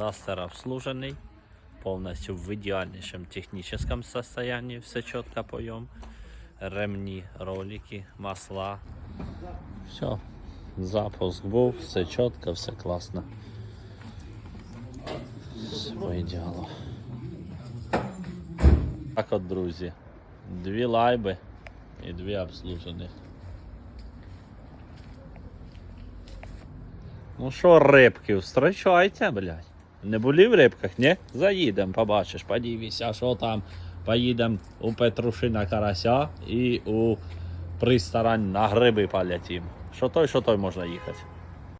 Дастер обслуженный, полностью в идеальнейшем техническом состоянии, все четко поем. Ремни, ролики, масла. Все, запуск был, все четко, все классно. Все по идеалу. Так от, друзі, дві лайби і дві обслужених. Ну що, рибки, встречайте, блядь. Не були в рибках, ні? Заїдемо, побачиш, подивися, що там. Поїдемо у Петруши на карася і у пристарань на гриби полетім. Що той, що той можна їхати.